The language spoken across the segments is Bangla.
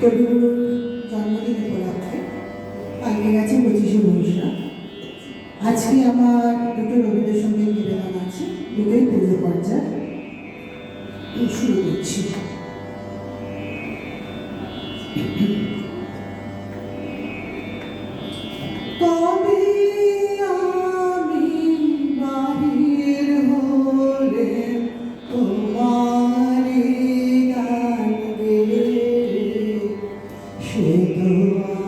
কবিগুরুর জন্মদিন উপলক্ষে কালকে গেছে পঁচিশে বৈশাখ। আজকে আমার দুটো রবীন্দ্রসঙ্গীত নিবেদন আছে, দুটোই পুজো পর্যায়। শুরু করছি। You.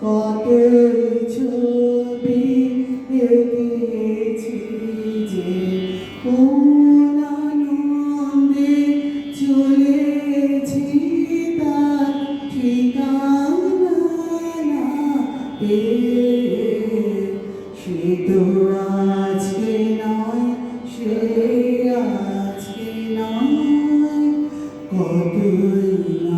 কতে ছবি এঁকেছি যে কোন আনন্দে চলেছি তার ঠিকানা সে তো আজকে নয়, সে আজকে নয়। কতই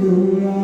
Aleluia.